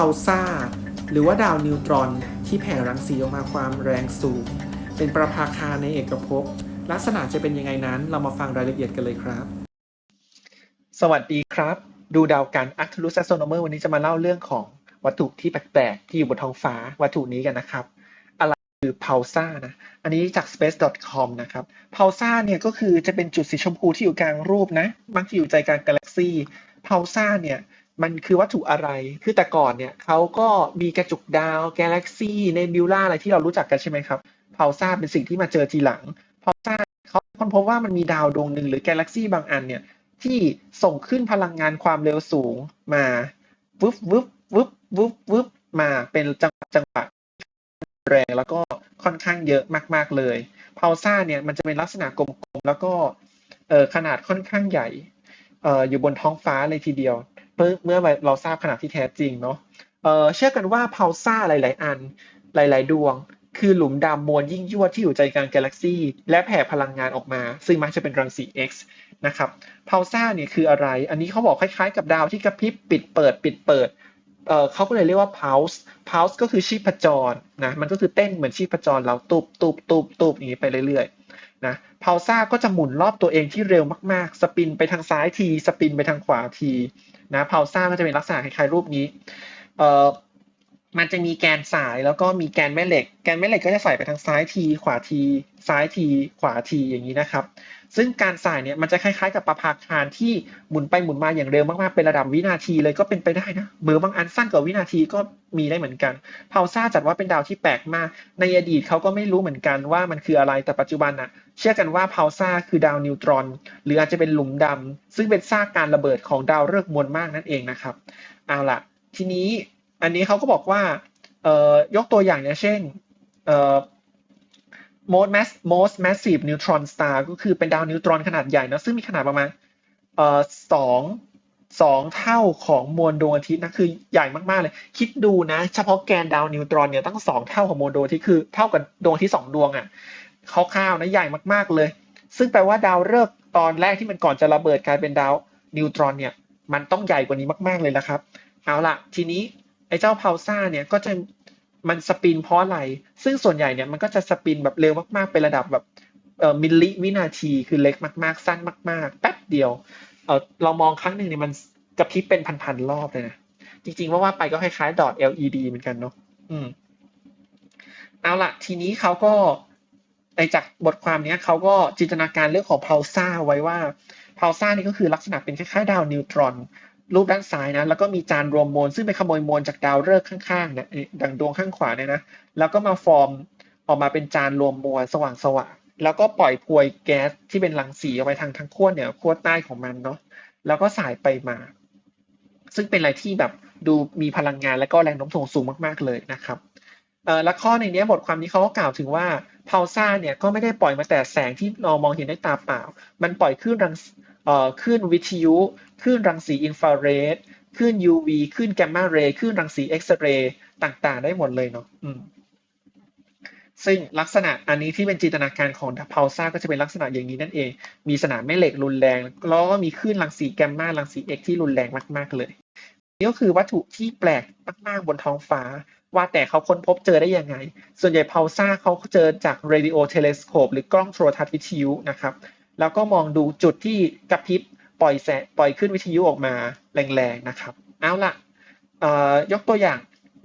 าซ่า หรือว่าดาวนิวตรอนที่แผ่รังสีออกมาความแรงสูง เป็นประภาคารในเอกภพ ลักษณะจะเป็นยังไงนั้น เรามาฟังรายละเอียดกันเลยครับ สวัสดีครับ ดูดาวกัน Arcturus Astronomer วันนี้จะมาเล่าเรื่องของวัตถุที่แปลกๆ ที่อยู่บนท้องฟ้าวัตถุนี้กันนะครับ อะไรคือ Pulsar นะ อันนี้จาก space.com นะครับ Pulsar เนี่ยก็คือจะเป็นจุดสีชมพูที่อยู่กลางรูปนะมักจะอยู่ใจกลางกาแล็กซี Pulsar เนี่ย มันคือวัตถุอะไร คือแต่ก่อนเนี่ยเขาก็มีกระจุกดาวกาแล็กซี่ในบิวล่าอะไรที่เรารู้จักกันใช่ไหมครับ Pulsar เป็นสิ่งที่มาเจอทีหลัง Pulsar เขาค้นพบว่ามันมีดาวดวงหนึ่งหรือกาแล็กซี่บางอันเนี่ยที่ส่งขึ้นพลังงานความเร็วสูงมาวึบวึบวึบวึบวึบมาเป็นจังหวะจังหวะแรงแล้วก็ค่อนข้างเยอะมาก ๆเลยพาวซ่าเนี่ยมันจะเป็นลักษณะกลมๆแล้วก็ขนาดค่อนข้างใหญ่อยู่บนท้องฟ้าเลยทีเดียว เมื่อเราทราบขนาดที่แท้จริงเนาะเชื่อกันว่าพาวซ่าหลาย ๆ อันหลาย ๆ ดวง คือหลุมดำมวลยิ่งยวดที่อยู่ใจกลางกาแล็กซีและแผ่พลังงานออกมา ซึ่งมักจะเป็นรังสี X นะครับพาวซ่าเนี่ยคืออะไร อันนี้เขาบอกคล้าย ๆ กับดาวที่กระพริบปิดเปิด ปิดเปิดเออเขาก็เลยเรียกว่า pulse pulse ก็คือชีพจรนะมันก็คือเต้นเหมือนชีพจรเราตูบตูบตูบตูบอย่างนี้ไปเรื่อยๆนะ พาวซ่าก็จะหมุนรอบตัวเองที่เร็วมากๆ สปินไปทางซ้ายที สปินไปทางขวาทีนะพาซ่าก็จะเป็นลักษณะคล้ายๆรูปนี้ เอ่อ มันจะมีแกนสายแล้วก็มีแกนแม่เหล็ก แกนแม่เหล็กก็จะใส่ไปทางซ้ายที ขวาที ซ้ายที ขวาทีอย่างนี้นะครับ ซึ่งการสายเนี่ยมันจะคล้ายๆกับประภาคารที่หมุนไปหมุนมาอย่างเร็วมากๆเป็นระดับวินาทีเลยก็เป็นไปได้นะเมือบางอันสั้นกว่าวินาทีก็มีได้เหมือนกันพาวซ่าจัดว่าเป็นดาวที่แปลกมาก ในอดีตเขาก็ไม่รู้เหมือนกันว่ามันคืออะไรแต่ปัจจุบันน่ะ เชื่อกันว่าพาวซ่าคือดาวนิวตรอน หรืออาจจะเป็นหลุมดำซึ่งเป็นซากการระเบิดของดาวฤกษ์มวลมากนั่นเองนะครับ เอาล่ะ ทีนี้ อันนี้เขาก็บอกว่าเอ่อยกตัวอย่างอย่างเช่นเอ่อ most mass most massive neutron star ก็คือเป็นดาวนิวตรอนขนาดใหญ่นะซึ่งมีขนาดประมาณเอ่อสองสองเท่าของมวลดวงอาทิตย์นะคือใหญ่มากๆเลย คิดดูนะ เฉพาะแกนดาวนิวตรอนเนี่ยตั้งสองเท่าของมวลดวงอาทิตย์คือเท่ากับดวงอาทิตย์สองดวงอะคร่าวๆนะใหญ่มากๆเลย ซึ่งแปลว่าดาวฤกษ์ตอนแรกที่มันก่อนจะระเบิดกลายเป็นดาวนิวตรอนเนี่ยมันต้องใหญ่กว่านี้มาก ๆเลยละครับ เอาล่ะทีนี้ ไอ้เจ้าพาวซ่าเนี่ยก็จะมันสปินเพราะอะไร ซึ่งส่วนใหญ่เนี่ยมันก็จะสปินแบบเร็วมากๆ เป็นระดับแบบเอ่อมิลลิวินาทีคือเล็กมาก ๆ สั้นมาก ๆ แป๊บเดียวเออเรามองครั้งหนึ่งเนี่ยมันกระพริบเป็นพันๆรอบเลยนะ จริง ๆ ว่าว่าไปก็คล้ายๆ ดอท LED เหมือนกันเนาะอืมเอาละทีนี้เขาก็ในจากบทความเนี้ยเขาก็จินตนาการเรื่องของพาวซ่าไว้ว่าพาวซ่านี่ก็คือลักษณะเป็นคล้ายๆ ดาวนิวตรอน รูปด้านซ้ายนะ แล้วก็มีจานรวมมวลซึ่งไปขโมยมวลจากดาวฤกษ์ข้างๆนี่ยดังดวงข้างขวาเนี่ยนะ แล้วก็มาฟอร์มออกมาเป็นจานรวมมวลสว่างๆแล้วก็ปล่อยพวยแก๊สที่เป็นรังสีออกไปทางทางขั้วเหนือขั้วใต้ของมันเนาะแล้วก็สายไปมา ซึ่งเป็นอะไรที่แบบดูมีพลังงานและก็แรงโน้มถ่วงสูงมากๆเลยนะครับเอ่อและข้อในนี้บทความนี้เขาก็กล่าวถึงว่าพาวซ่าเนี่ยก็ไม่ได้ปล่อยมาแต่แสงที่เรามองเห็นด้วยตาเปล่า มันปล่อยคลื่นรัง คลื่นวิทยุคลื่นรังสีอินฟราเรดคลื่น UV คลื่นแกมมาเรย์คลื่นรังสีเอ็กซเรย์ต่างๆ ได้หมดเลยเนาะซึ่งลักษณะอันนี้ที่เป็นจินตนาการของพาวซ่าก็จะเป็นลักษณะอย่างนี้นั่นเอง มีสนามแม่เหล็กรุนแรง แล้วก็มีคลื่นรังสีแกมมารังสีเอ็กที่รุนแรงมากๆเลยนี่ก็คือวัตถุที่แปลกมากๆบนท้องฟ้า ว่าแต่เขาค้นพบเจอได้ยังไง ส่วนใหญ่พาวซ่าเขาเจอจาก radio telescope หรือกล้องโทรทัศน์วิทยุนะครับ แล้วก็มองดูจุดที่กระพริบปล่อยแสงปล่อยขึ้นวิทยุออกมาแรงๆนะครับ เอาล่ะยกตัวอย่าง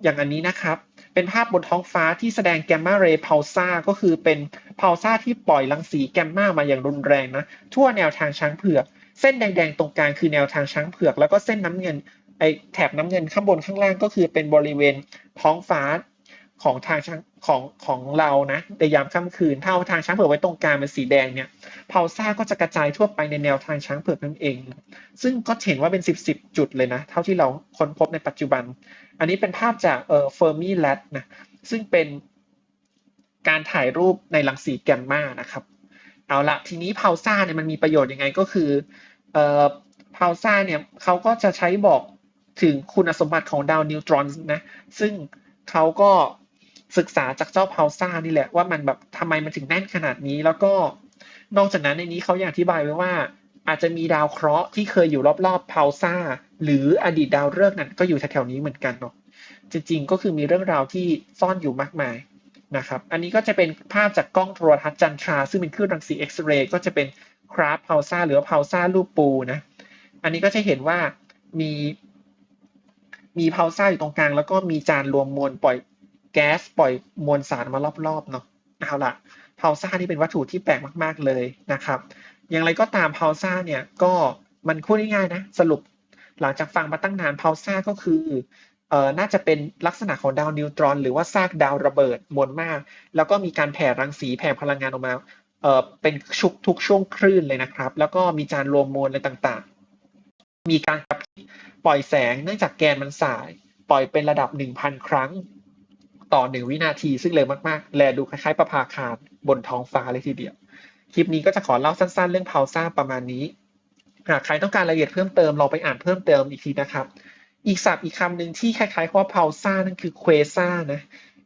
อย่างอันนี้นะครับ เป็นภาพบนท้องฟ้าที่แสดงแกมมาเรย์พาวซ่าก็คือเป็นพาวซ่าที่ปล่อยรังสีแกมมามาอย่างรุนแรงนะทั่วแนวทางช้างเผือก เส้นแดงๆตรงกลางคือแนวทางช้างเผือก แล้วก็เส้นน้ำเงินไอแถบน้ำเงินข้างบนข้างล่างก็คือเป็นบริเวณท้องฟ้า ของทางช้างของของเรานะในยามค่ำคืน ถ้าเอาทางช้างเผือกไว้ตรงกลางเป็นสีแดงเนี่ยพาวซ่าก็จะกระจายทั่วไปในแนวทางช้างเผือกนั่นเอง ซึ่งก็เห็นว่าเป็นสิบสิบจุดเลยนะ เท่าที่เราค้นพบในปัจจุบัน อันนี้เป็นภาพจากเอ่อเฟอร์มีแลดนะซึ่งเป็นการถ่ายรูปในรังสีแกมมานะครับ เอาละทีนี้พาวซ่าเนี่ยมันมีประโยชน์ยังไงก็คือเอ่อพาวซ่าเนี่ยเขาก็จะใช้บอกถึงคุณสมบัติของดาวนิวตรอนนะซึ่งเขาก็ ศึกษาจากเจ้าพาวซ่านี่แหละว่ามันแบบทำไมมันถึงแน่นขนาดนี้ แล้วก็นอกจากนั้นในนี้เขาอยังอธิบายไว้ว่า อาจจะมีดาวเคราะห์ที่เคยอยู่รอบๆพาวซ่าหรืออดีตดาวฤกษ์นั้นก็อยู่แถวๆนี้เหมือนกันเนาะจริงๆก็คือมีเรื่องราวที่ซ่อนอยู่มากมายนะครับ อันนี้ก็จะเป็นภาพจากกล้องโทรทัศน์จันทรา ซึ่งเป็นคลื่นรังสีเอ็กซเรย์ก็จะเป็นคราฟพาวซ่าหรือพาวซ่ารูปปูนะ อันนี้ก็จะเห็นว่ามีมีพาวซ่าอยู่ตรงกลาง แล้วก็มีจานรวมมวลปล่อย แก๊สปล่อยมวลสารมารอบๆเนาะเอาละพาวซ่านี่เป็นวัตถุที่แปลกมากๆเลยนะครับ อย่างไรก็ตามพาวซ่าเนี่ยก็มันพูดง่ายๆนะสรุปหลังจากฟังมาตั้งนานพาวซ่าก็คือเอ่อน่าจะเป็นลักษณะของดาวนิวตรอน หรือว่าซากดาวระเบิดมวลมาก แล้วก็มีการแผ่รังสีแผ่พลังงานออกมาเอ่อเป็นชุกทุกช่วงคลื่นเลยนะครับ แล้วก็มีจานรวมมวลอะไรต่างๆ มีการกระพริบปล่อยแสงเนื่องจากแกนมันสาย ปล่อยเป็นระดับ 1,000 ครั้ง ต่อ1วินาทีซึ่งเร็วมากๆ แลดูคล้ายๆประภาคารบนท้องฟ้าเลยทีเดียว คลิปนี้ก็จะขอเล่าสั้นๆ เรื่องพาวซ่าประมาณนี้ หากใครต้องการรายละเอียดเพิ่มเติมลองไปอ่านเพิ่มเติมอีกทีนะครับ อีกศัพท์อีกคำหนึ่งที่คล้ายๆคำว่าพาวซ่านั่นคือเควซ่านะ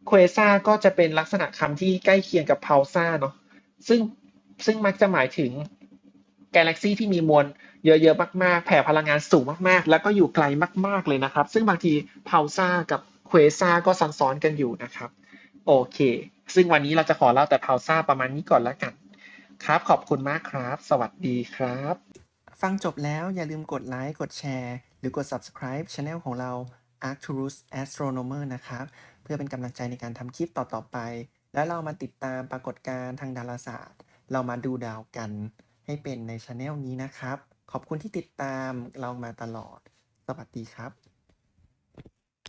เควซ่าก็จะเป็นลักษณะคำที่ใกล้เคียงกับพาวซ่าเนาะซึ่งซึ่งมักจะหมายถึงกาแล็กซี่ที่มีมวลเยอะๆมากๆ แผ่พลังงานสูงมากๆ แล้วก็อยู่ไกลมากๆเลยนะครับ ซึ่งบางทีพาวซ่ากับ เควซ่าก็ซ้อนๆกันอยู่นะครับ โอเค ซึ่งวันนี้เราจะขอเล่าแต่พาวซ่าประมาณนี้ก่อนแล้วกัน ครับขอบคุณมากครับ สวัสดีครับ ฟังจบแล้วอย่าลืมกดไลค์กดแชร์หรือกด subscribe Channel ของเรา Arcturus Astronomer นะครับ เพื่อเป็นกำลังใจในการทำคลิปต่อๆไป แล้วเรามาติดตามปรากฏการณ์ทางดาราศาสตร์ เรามาดูดาวกันให้เป็นใน Channel นี้นะครับ ขอบคุณที่ติดตามเรามาตลอด สวัสดีครับ